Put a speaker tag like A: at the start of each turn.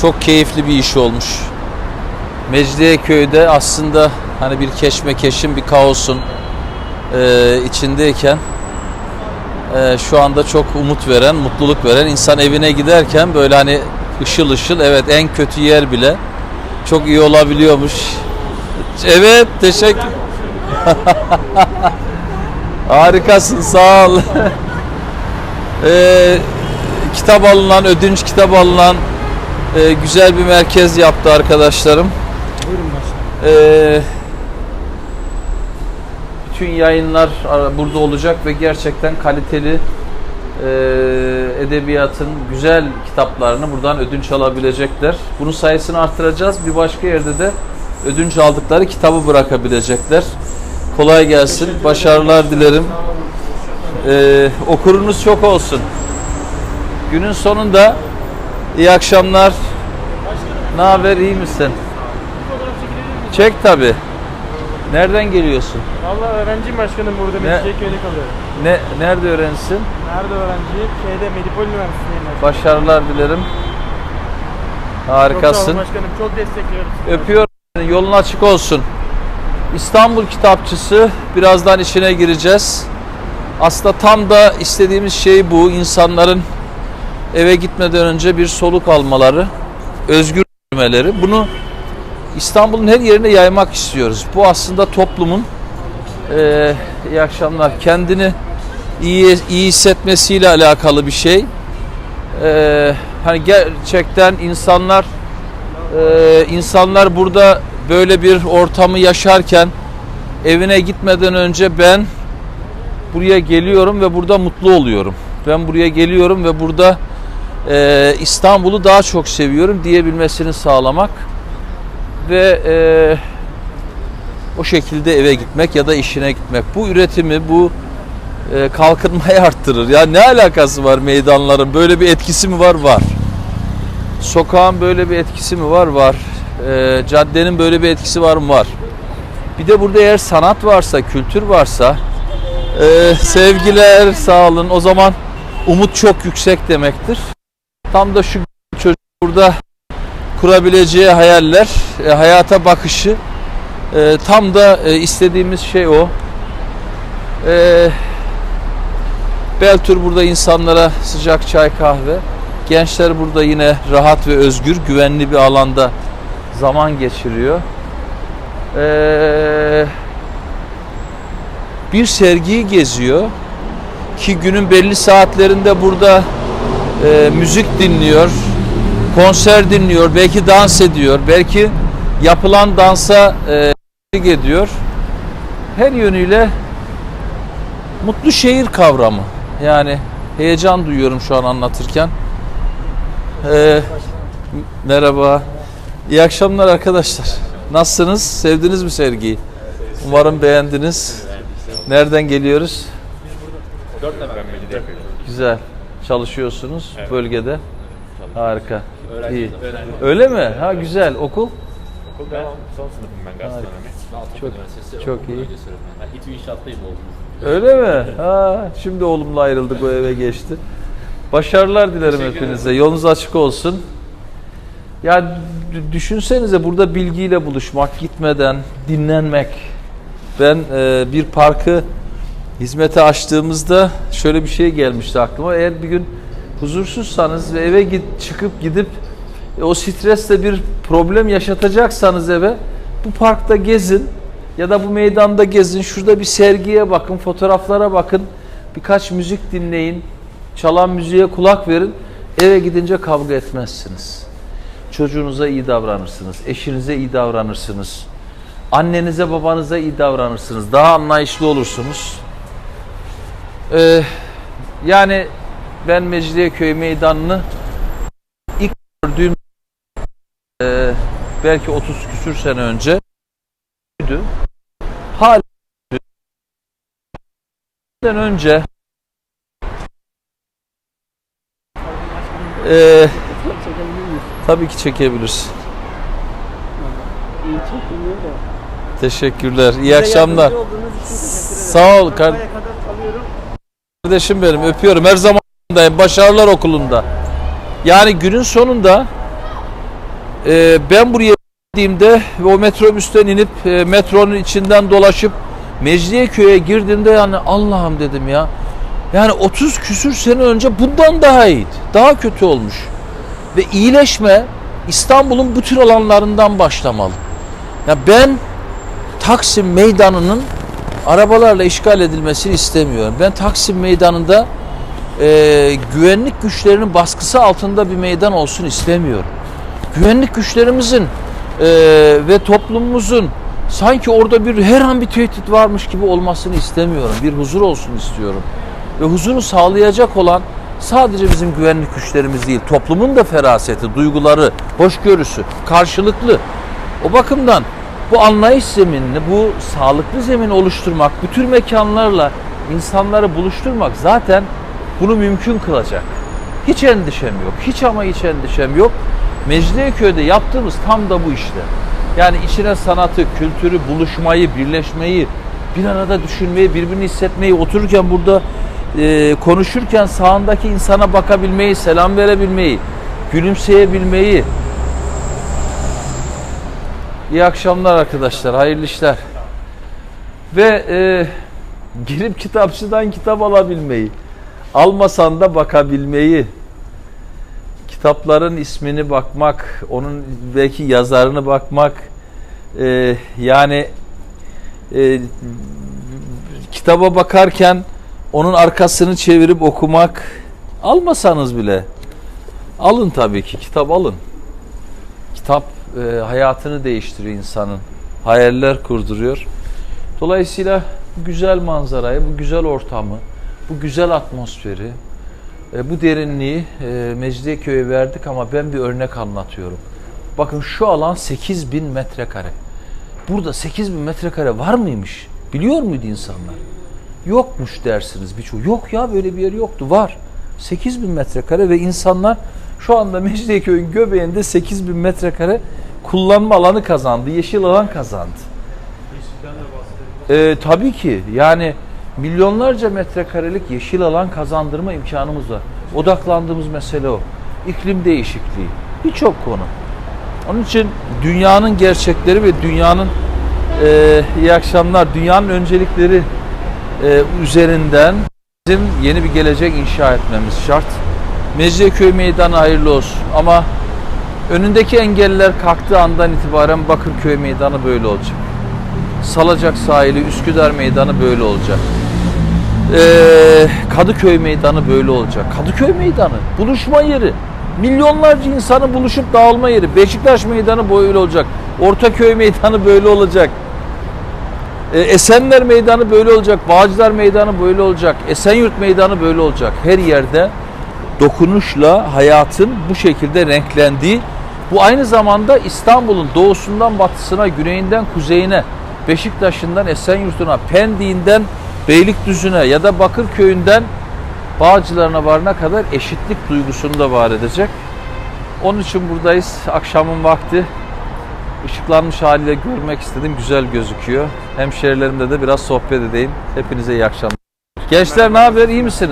A: çok keyifli bir iş olmuş. Mecidiyeköy'de aslında hani bir keşmekeşin, bir kaosun e, içindeyken e, şu anda çok umut veren, mutluluk veren insan evine giderken böyle hani ışıl ışıl evet en kötü yer bile çok iyi olabiliyormuş. Evet teşekkür. Harikasın sağ ol. Ee, kitap alınan, ödünç kitap alınan e, güzel bir merkez yaptı arkadaşlarım.
B: Buyurun başkanım.
A: Ee, bütün yayınlar burada olacak ve gerçekten kaliteli e, edebiyatın güzel kitaplarını buradan ödünç alabilecekler. Bunun sayısını artıracağız. Bir başka yerde de ödünç aldıkları kitabı bırakabilecekler. Kolay gelsin. Başarılar dilerim. Ee, okurunuz çok olsun. Günün sonunda iyi akşamlar. Ne haber? iyi misin? Çek tabi. Nereden geliyorsun?
B: Valla öğrenciyim başkanım burada
A: Ne?
B: Mecidiyeköy'de kalıyorum.
A: Ne nerede öğrencisin?
B: Nerede öğrenciyim? Şeyde Medipol Üniversitesi'ndeyim.
A: Başarılar dilerim.
B: Çok sağ olun
A: Harikasın.
B: başkanım. Çok destekliyoruz.
A: Öpüyorum. Yolun açık olsun. İstanbul Kitapçısı birazdan içine gireceğiz. Aslında tam da istediğimiz şey bu. İnsanların eve gitmeden önce bir soluk almaları, özgür yürümeleri. Bunu İstanbul'un her yerine yaymak istiyoruz. Bu aslında toplumun eee iyi akşamlar kendini iyi iyi hissetmesiyle alakalı bir şey. Eee, hani gerçekten insanlar eee, insanlar burada böyle bir ortamı yaşarken evine gitmeden önce ben buraya geliyorum ve burada mutlu oluyorum. Ben buraya geliyorum ve burada eee, İstanbul'u daha çok seviyorum diyebilmesini sağlamak ve eee, o şekilde eve gitmek ya da işine gitmek. Bu üretimi, bu e, kalkınmayı arttırır. Ya ne alakası var meydanların? Böyle bir etkisi mi var? Var. Sokağın böyle bir etkisi mi var? Var. E, caddenin böyle bir etkisi var mı? Var. Bir de burada eğer sanat varsa, kültür varsa e, sevgiler sağ olun. O zaman umut çok yüksek demektir. Tam da şu çocuk burada kurabileceği hayaller, e, hayata bakışı e, tam da e, istediğimiz şey o. E, Beltür burada insanlara sıcak çay kahve. Gençler burada yine rahat ve özgür, güvenli bir alanda zaman geçiriyor. Ee, bir sergiyi geziyor ki günün belli saatlerinde burada e, müzik dinliyor, konser dinliyor, belki dans ediyor, belki yapılan dansa e, ediyor. Her yönüyle mutlu şehir kavramı. Yani heyecan duyuyorum şu an anlatırken. Ee, merhaba. İyi akşamlar arkadaşlar. Nasılsınız? Sevdiniz mi sergiyi? Umarım beğendiniz. Nereden geliyoruz? Güzel. Çalışıyorsunuz bölgede. Harika.
C: Öğrenci,
A: İyi.
C: öğrenci.
A: Öyle mi? Ha güzel. Okul?
C: Okul ben son sınıfım ben gastronomi.
A: Çok çok iyi.
C: Ben İTÜ inşaattayım oğlum.
A: Öyle mi? Ha, şimdi oğlumla ayrıldık o eve geçti. Başarılar dilerim
C: Teşekkür
A: hepinize. Yolunuz açık olsun. Ya düşünsenize burada bilgiyle buluşmak, gitmeden dinlenmek. Ben e, bir parkı hizmete açtığımızda şöyle bir şey gelmişti aklıma. Eğer bir gün huzursuzsanız ve eve git çıkıp gidip e, o stresle bir problem yaşatacaksanız eve bu parkta gezin ya da bu meydanda gezin. Şurada bir sergiye bakın, fotoğraflara bakın. Birkaç müzik dinleyin. Çalan müziğe kulak verin. Eve gidince kavga etmezsiniz. Çocuğunuza iyi davranırsınız. Eşinize iyi davranırsınız. Annenize, babanıza iyi davranırsınız. Daha anlayışlı olursunuz. Ee, yani ben Mecidiyeköy meydanını ilk gördüğüm e, belki 30 küsür sene önce hala önce e, tabii ki çekebilirsin. Teşekkürler. İyi akşamlar.
B: teşekkür.
A: Sağ ol kar-. Kardeşim benim. Öpüyorum. Her zaman yanındayım. Başarılar okulunda. Yani günün sonunda e, ben buraya gittiğimde ve o metrobüsten inip e, metronun içinden dolaşıp Mecidiyeköy'e girdiğimde yani Allah'ım dedim ya. Yani 30 küsür sene önce bundan daha iyiydi. Daha kötü olmuş. Ve iyileşme İstanbul'un bu tür alanlarından başlamalı. Ya ben Taksim Meydanı'nın arabalarla işgal edilmesini istemiyorum. Ben Taksim Meydanı'nda e, güvenlik güçlerinin baskısı altında bir meydan olsun istemiyorum. Güvenlik güçlerimizin e, ve toplumumuzun sanki orada bir her an bir tehdit varmış gibi olmasını istemiyorum. Bir huzur olsun istiyorum. Ve huzuru sağlayacak olan sadece bizim güvenlik güçlerimiz değil, toplumun da feraseti, duyguları, hoşgörüsü, karşılıklı. O bakımdan bu anlayış zeminini, bu sağlıklı zemin oluşturmak, bu tür mekanlarla insanları buluşturmak zaten bunu mümkün kılacak. Hiç endişem yok. Hiç ama hiç endişem yok. Mecidiyeköy'de yaptığımız tam da bu işte. Yani içine sanatı, kültürü, buluşmayı, birleşmeyi, bir arada düşünmeyi, birbirini hissetmeyi, otururken burada e, konuşurken sağındaki insana bakabilmeyi, selam verebilmeyi, gülümseyebilmeyi. İyi akşamlar arkadaşlar, hayırlı işler. Ve e, girip kitapçıdan kitap alabilmeyi, almasan da bakabilmeyi, kitapların ismini bakmak, onun belki yazarını bakmak, e, yani e, kitaba bakarken onun arkasını çevirip okumak, almasanız bile, alın tabii ki, kitap alın. Kitap e, hayatını değiştiriyor insanın, hayaller kurduruyor. Dolayısıyla bu güzel manzarayı, bu güzel ortamı, bu güzel atmosferi, e, bu derinliği e, Mecidiyeköy'e verdik ama ben bir örnek anlatıyorum. Bakın şu alan 8000 metrekare. Burada 8000 metrekare var mıymış? Biliyor muydu insanlar? Yokmuş dersiniz birçoğu. Yok ya böyle bir yer yoktu. Var. 8000 metrekare ve insanlar şu anda Mecidiyeköy'ün göbeğinde 8000 metrekare kullanma alanı kazandı. Yeşil alan kazandı. Ee, tabii ki yani milyonlarca metrekarelik yeşil alan kazandırma imkanımız var. Odaklandığımız mesele o. İklim değişikliği. Birçok konu. Onun için dünyanın gerçekleri ve dünyanın e, iyi akşamlar, dünyanın öncelikleri e, üzerinden bizim yeni bir gelecek inşa etmemiz şart. Mecidiyeköy Meydanı hayırlı olsun. Ama önündeki engeller kalktığı andan itibaren Bakırköy Meydanı böyle olacak. Salacak sahili, Üsküdar Meydanı böyle olacak. Ee, Kadıköy Meydanı böyle olacak. Kadıköy Meydanı buluşma yeri. Milyonlarca insanın buluşup dağılma yeri. Beşiktaş Meydanı böyle olacak. Ortaköy Meydanı böyle olacak. Ee, Esenler Meydanı böyle olacak. Bağcılar Meydanı böyle olacak. Esenyurt Meydanı böyle olacak. Her yerde dokunuşla hayatın bu şekilde renklendiği bu aynı zamanda İstanbul'un doğusundan batısına, güneyinden kuzeyine, Beşiktaş'ından Esenyurt'una, Pendik'inden Beylikdüzü'ne ya da Bakırköy'ünden Bağcılarına varana kadar eşitlik duygusunu da var edecek. Onun için buradayız. Akşamın vakti ışıklanmış haliyle görmek istedim. Güzel gözüküyor. Hemşehrilerimle de biraz sohbet edeyim. Hepinize iyi akşamlar. Gençler ne haber? İyi misiniz?